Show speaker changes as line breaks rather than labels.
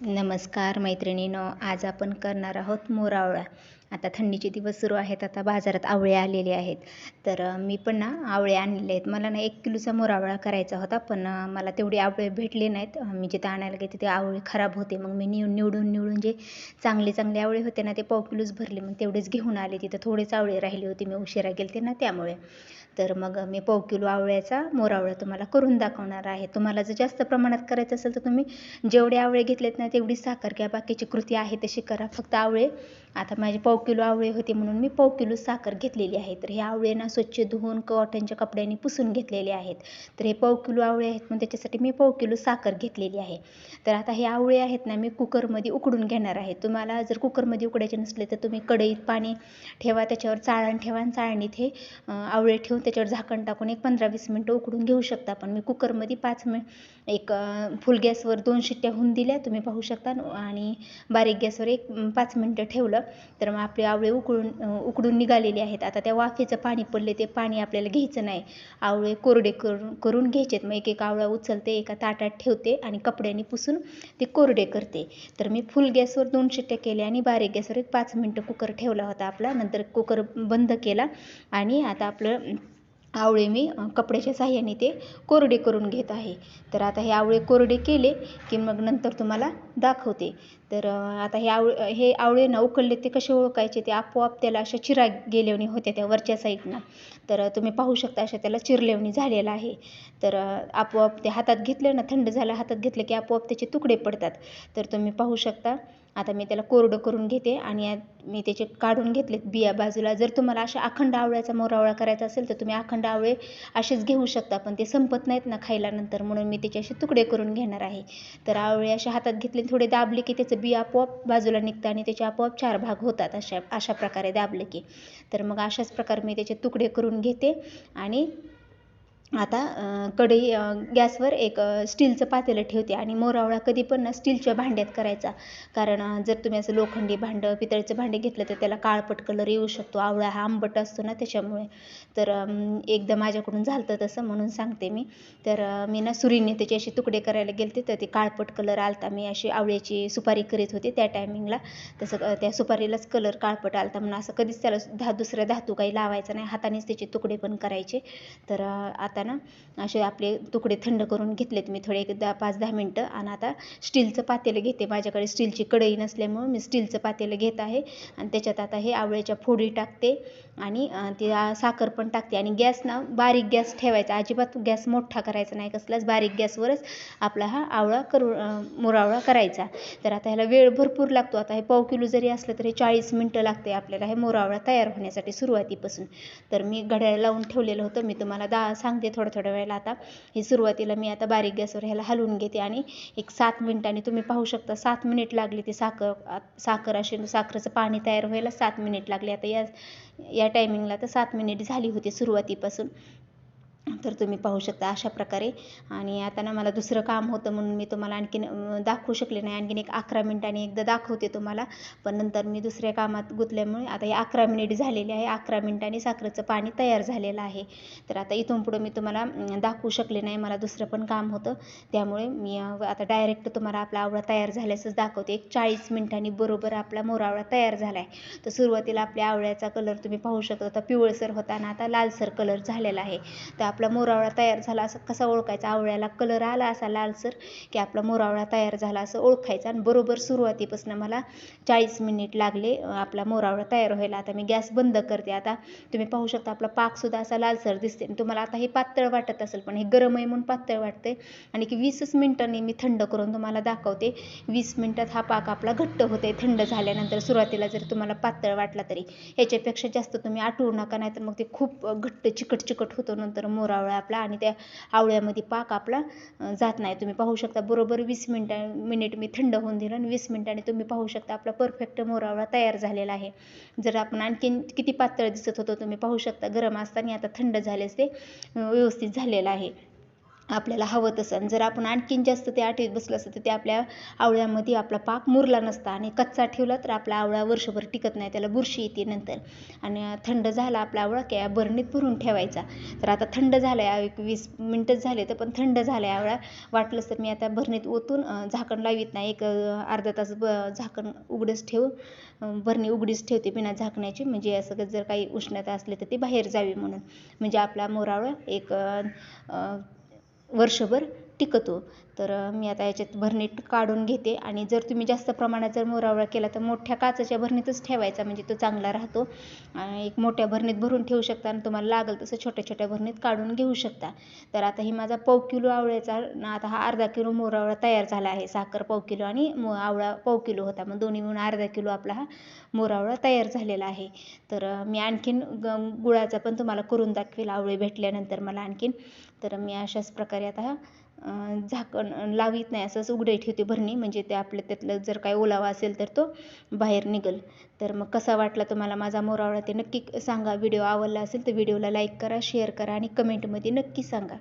नमस्कार मैत्रिणीनो आज आपण करणार आहोत मोरावळा. आता थंडीचे दिवस सुरू आहेत आता बाजारात आवळे आलेले आहेत. तर मी पण ना आवळे आणलेले आहेत. मला ना एक किलोचा मोरावळा करायचा होता पण मला तेवढे आवळे भेटले नाहीत. मी जिथे आणायला गेले तिथे आवळे खराब होते. मग मी निवडून निवडून निवडून जे चांगले चांगले आवळे होते ना ते पाव किलोच भरले. मग तेवढेच घेऊन आले. तिथं थोडेच आवळे राहिले होते. मी उशिरा गेलते ना त्यामुळे. तर मग मी पाव किलो आवळ्याचा मोरावळा तुम्हाला करून दाखवणार आहे. तुम्हाला जर जास्त प्रमाणात करायचं असेल तर तुम्ही जेवढे आवळे घेतलेत ना तेवढी साखर किंवा बाकीची कृती आहे तशी करा. फक्त आवळे. आता माझे पाव पाव किलो आवळे होते म्हणून मी पाव किलो साखर घेतलेली आहे. तर हे आवळेना स्वच्छ धुवून कॉटनच्या कपड्यांनी पुसून घेतलेले आहेत. तर हे पाव किलो आवळे आहेत मग त्याच्यासाठी मी पाव किलो साखर घेतलेली आहे. तर आता हे आवळे आहेत ना मी कुकरमध्ये उकडून घेणार आहे. तुम्हाला जर कुकरमध्ये उकडायचे नसले तर तुम्ही कढईत पाणी ठेवा त्याच्यावर चाळण ठेवा आणि चाळणीत हे आवळे ठेवून त्याच्यावर झाकण टाकून एक पंधरा वीस मिनटं उकडून घेऊ शकता. पण मी कुकरमध्ये पाच मिनिट एक फुल गॅसवर दोन शिट्ट्या होऊन दिल्या. तुम्ही पाहू शकता. आणि बारीक गॅसवर एक पाच मिनटं ठेवलं. तर मग आपले आवळे उकळून उकडून निघालेले आहेत. आता त्या वाफेचं पाणी पडले ते पाणी आपल्याला घ्यायचं नाही. आवळे कोरडे करून करून घ्यायचेत. मग एक एक आवळा उचलते एका ताटात ठेवते आणि कपड्याने पुसून ते कोरडे करते. तर मी फुल गॅसवर दोन शिट्ट्या केल्या आणि बारीक गॅसवर एक पाच मिनटं कुकर ठेवला होता आपला. नंतर कुकर बंद केला आणि आता आपलं आवळे मी कपड्याच्या साह्याने ते कोरडे करून घेत आहे. तर आता हे आवळे कोरडे केले की मग नंतर तुम्हाला दाखवते. तर आता हे आवळे हे आवळे ना उकळले ते कसे ओळखायचे? ते आपोआप त्याला अशा चिरा गेल्यावणी होत्या त्या वरच्या साईडनं. तर तुम्ही पाहू शकता अशा त्याला चिरलेवणी झालेला आहे. तर आपोआप ते हातात घेतलं ना थंड झालं हातात घेतलं की आपोआप त्याचे तुकडे पडतात. तर तुम्ही पाहू शकता आता मी त्याला कोरडं करून घेते आणि मी त्याचे काढून घेतलेत बिया बाजूला. जर तुम्हाला अशा अखंड आवळ्याचा मोरावळा करायचा असेल तर तुम्ही अखंड आवळे असेच घेऊ शकता पण ते संपत नाहीत ना खायला नंतर म्हणून मी त्याचे असे तुकडे करून घेणार आहे. तर आवळे असे हातात घेतले थोडे दाबले की त्याचं बी आपोआप बाजूला निघतं आणि त्याचे आपोआप चार भाग होतात अशा अशा प्रकारे दाबले की. तर मग अशाच प्रकारे मी त्याचे तुकडे करून घेते आणि आता कढई गॅसवर एक स्टीलचं पातेलं ठेवते आणि मोरावळा कधी पण ना स्टीलच्या भांड्यात करायचा. कारण जर तुम्ही असं लोखंडी भांडं पितळचं भांडे घेतलं तर त्याला काळपट कलर येऊ शकतो. आवळा हा आंबट असतो ना त्याच्यामुळे. तर एकदा माझ्याकडून झालं तर तसं म्हणून सांगते मी. तर मी ना सुरीने त्याचे असे तुकडे करायला गेलते. तर ते काळपट कलर आलता. मी अशी आवळ्याची सुपारी करीत होते त्या टायमिंगला. तसं त्या सुपारीलाच कलर काळपट आलता म्हणून असं कधीच त्याला धा दुसऱ्या धातू काही लावायचा नाही. हातानेच त्याचे तुकडे पण करायचे. तर आता ना असे आपले तुकडे थंड करून घेतलेत. मी थोडे एक दहा पाच दहा मिनटं आणि आता स्टीलचं पातेलं घेते. माझ्याकडे स्टीलची कढई नसल्यामुळं मी स्टीलचं पातेलं घेत आहे. आणि त्याच्यात आता हे आवळ्याच्या फोडी टाकते आणि ते साखर पण टाकते. आणि गॅस ना बारीक गॅस ठेवायचा. अजिबात गॅस मोठा करायचा नाही. कसलाच बारीक गॅसवरच आपला हा आवळा करू मुरावळा करायचा. तर आता ह्याला वेळ भरपूर लागतो. आता हे पाव किलो जरी असलं तरी चाळीस मिनटं लागते आपल्याला. हे मोरावळा तयार होण्यासाठी सुरुवातीपासून. तर मी घड्याळ लावून ठेवलेलं होतं. मी तुम्हाला दा सांगते. थोडं थोड्या वेळेला आता हे सुरुवातीला मी आता बारीक गॅसवर ह्याला हलवून घेते आणि एक सात मिनिटांनी तुम्ही पाहू शकता सात मिनिट लागली ते साखर साखर अशी साखरेचं पाणी तयार व्हायला सात मिनिट लागले. आता या या टायमिंगला तर सात मिनिट झाली होती सुरुवातीपासून. तर तुम्ही पाहू शकता अशा प्रकारे. आणि आता ना मला दुसरं काम होतं म्हणून मी तुम्हाला आणखीन दाखवू शकले नाही. आणखीन एक अकरा मिनिटांनी एकदा दाखवते तुम्हाला. पण नंतर मी दुसऱ्या कामात गुंतल्यामुळे आता हे अकरा मिनिट झालेले आहे. अकरा मिनिटांनी साखरेचं पाणी तयार झालेलं आहे. तर आता इथून पुढं मी तुम्हाला दाखवू शकले नाही. मला दुसरं पण काम होतं. त्यामुळे मी आता डायरेक्ट तुम्हाला आपला आवळा तयार झाल्याचंच दाखवते. एक चाळीस मिनिटांनी बरोबर आपला मोरावळा तयार झाला आहे तर सुरुवातीला आपल्या आवळ्याचा कलर तुम्ही पाहू शकता. पिवळसर होता आता लालसर कलर झालेला आहे. तर आपला मोरावळा तयार झाला असं कसा ओळखायचा? आवळ्याला कलर आला असा लालसर की आपला मोरावळा तयार झाला असं ओळखायचा. आणि बरोबर सुरुवातीपासून मला चाळीस मिनिट लागले आपला मोरावळा तयार व्हायला. आता मी गॅस बंद करते. आता तुम्ही पाहू शकता आपला पाकसुद्धा असा लालसर दिसते तुम्हाला आता हे पातळ वाटत असेल पण हे गरम आहे म्हणून पातळ वाटते आणि की वीसच मिनिटांनी मी थंड करून तुम्हाला दाखवते. वीस मिनिटात हा पाक आपला घट्ट होते थंड झाल्यानंतर सुरुवातीला जर तुम्हाला पातळ वाटला तरी. याच्यापेक्षा जास्त तुम्ही आटवू नका नाहीतर मग ते खूप घट्ट चिकट चिकट होतो नंतर मोरावळा आपला आणि त्या आवळ्यामध्ये पाक आपला जात नाही. तुम्ही पाहू शकता बरोबर वीस मिनटा मिनिट मी थंड होऊन दिलं आणि वीस मिनिटांनी तुम्ही पाहू शकता आपला परफेक्ट मोरावळा तयार झालेला आहे. जर आपण आणखीन किती पातळ दिसत होतो तुम्ही पाहू शकता गरम असताना आता थंड झाल्यास ते व्यवस्थित झालेलं आहे. आपल्याला हवं तसं. आणि जर आपण आणखीन जास्त ते आठवीत बसलं असतं तर ते आपल्या आवळ्यामध्ये आपला पाक मुरला नसता आणि कच्चा ठेवला तर आपला आवळा वर्षभर टिकत नाही. त्याला बुरशी येते नंतर. आणि थंड झाला आपला आवळा की बरणीत भरून ठेवायचा. तर आता थंड झाला आहे एक वीस मिनटंच झाले तर पण थंड झाला आहे आवळा वाटलंच तर मी आता भरणीत ओतून झाकण लावित नाही. एक अर्धा तास ब झाकण उघडंच ठेवून बरणी उघडीच ठेवते बिना झाकण्याची. म्हणजे असं जर काही उष्णता असली तर ती बाहेर जावी म्हणून. म्हणजे आपला मोरावळा एक वर्षभर टिकतो. तर मी आता याच्यात भरणी काढून घेते आणि जर तुम्ही जास्त प्रमाणात जर मोरावळा केला तर मोठ्या काचेच्या भरणीतच ठेवायचा म्हणजे तो चांगला राहतो. एक मोठ्या भरणीत भरून ठेवू शकता आणि तुम्हाला लागेल तसं छोट्या छोट्या भरणीत काढून घेऊ शकता. तर आता ही माझा पाव किलो आवळ्याचा आता हा अर्धा किलो मोरावळा तयार झाला आहे. साखर पाव किलो आणि मो आवळा पाव किलो होता. मग दोन्ही मिळून अर्धा किलो आपला हा मोरावळा तयार झालेला आहे. तर मी आणखीन ग गुळाचा पण तुम्हाला करून दाखवेल. आवळे भेटल्यानंतर मला आणखीन. तर मी अशाच प्रकारे आता झाकण लावीत नाही असंच उघडे ठेवते भरणी. म्हणजे ते आपलं त्यातलं जर काय ओलावा असेल तर तो बाहेर निघेल. तर मग कसा वाटला तुम्हाला माझा मोरावळा ते नक्की सांगा. व्हिडिओ आवडला असेल तर व्हिडिओला लाईक करा शेअर करा आणि कमेंटमध्ये नक्की सांगा.